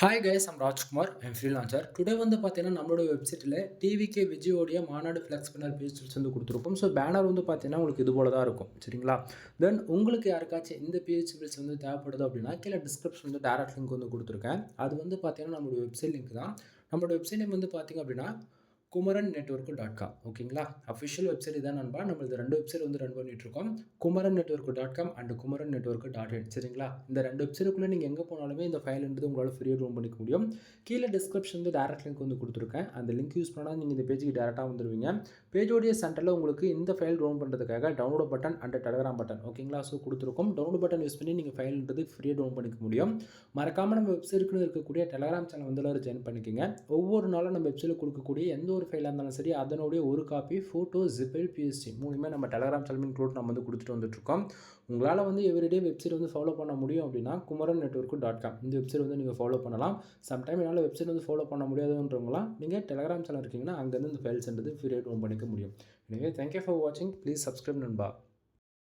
Hi guys I'm Rajkumar I'm freelancer today வந்து பார்த்தீங்கன்னா நம்மளோட வெப்சைட்டில் டிவிகே விஜயோடைய மாநாடு ஃப்ளெக்ஸ் பேனர் பேஜ் வந்து கொடுத்துருப்போம் ஸோ பேனர் வந்து பார்த்தீங்கன்னா உங்களுக்கு இது போல தான் இருக்கும். சரிங்களா? தென் உங்களுக்கு யாருக்காச்சும் இந்த பிஹெச் பில்ஸ் வந்து தேவைப்படுது அப்படின்னா கீழே டிஸ்கிரிப்ஷன் வந்து டேரக்ட் லிங்க் வந்து கொடுத்துருக்கேன். அது வந்து பார்த்தீங்கன்னா நம்மளோட வெப்சைட் லிங்க் தான். நம்மளோட வெப்சைட் நேம் வந்து பார்த்தீங்க அப்படின்னா குமரன் நெட்ஒர்க்கு டாட் காம் ஓகேங்களா? அஃபிஷியல் வெப்சைட் இதான் நண்பா. நம்மளது ரெண்டு வெப்சைட் வந்து ரன் பண்ணிட்டுருக்கோம். Kumaran network dot com and Kumaran network dot in சரிங்களா? இந்த ரெண்டு வெப்சைட்டுக்குள்ளே நீங்கள் எங்கே போனாலுமே இந்த ஃபைல்ன்றது உங்களால் ஃப்ரீயாக ரூம் பண்ணிக்க முடியும். கீழே டிஸ்கிரிப்ஷன் வந்து டேரக்ட் லிங்க் வந்து கொடுத்துருக்கேன். அந்த லிங்க் யூஸ் பண்ணால் நீங்கள் இந்த பேஜுக்கு டேரெக்டாக வந்துடுவீங்க பேஜோடைய சென்டரில் உங்களுக்கு இந்த ஃபைல் டவுன் பண்ணுறதுக்காக download button and Telegram button ஓகேங்களா? ஸோ கொடுத்துருக்கோம். டவுன்லோட் பட்டன் யூஸ் பண்ணி நீங்கள் ஃபைல்ன்றது ஃப்ரீயாக டவுன் பண்ணிக்க முடியும். மறக்காமல் நம்ம வெப்சைட்டுக்குன்னு இருக்கக்கூடிய டெலகிராம் சேனல் வந்து எல்லோரும் ஜாயின் பண்ணிக்கோங்க. ஒவ்வொரு நாளும் நம்ம வெப்சைட்டில் கொடுக்கக்கூடிய எந்த ஒரு ஃபைலாக இருந்தாலும் சரி அதனுடைய ஒரு காப்பி ஃபோட்டோ ஜிப்பைல் பிஎஸ்டி மூணுமே நம்ம டெலகிராம் சேனல் இன்க்ளூட் நம்ம வந்து கொடுத்துட்டு வந்துட்டுருக்கோம். உங்களால் வந்து எவ்ரிடே வெப்சைட் வந்து ஃபாலோ பண்ண முடியும் அப்படின்னா குமரன் நெட்ஒர்க்கு டாட் காம் இந்த வெப்சைட் வந்து நீங்கள் ஃபாலோ பண்ணலாம். சம்டைம் என்னால் வெப்சைட் வந்து ஃபாலோ பண்ண முடியாதுன்றவங்களாம் நீங்கள் டெலகிராம் சேனல் இருக்கீங்கன்னா அங்கேருந்து இந்த ஃபைல்ஸ்ன்றது ஃப்ரீயாக டவுன் பண்ணிக்க முடியும். எனவே தேங்க்யூ ஃபார் வாட்சிங் ப்ளீஸ் சப்ஸ்கிரைப் நண்பா.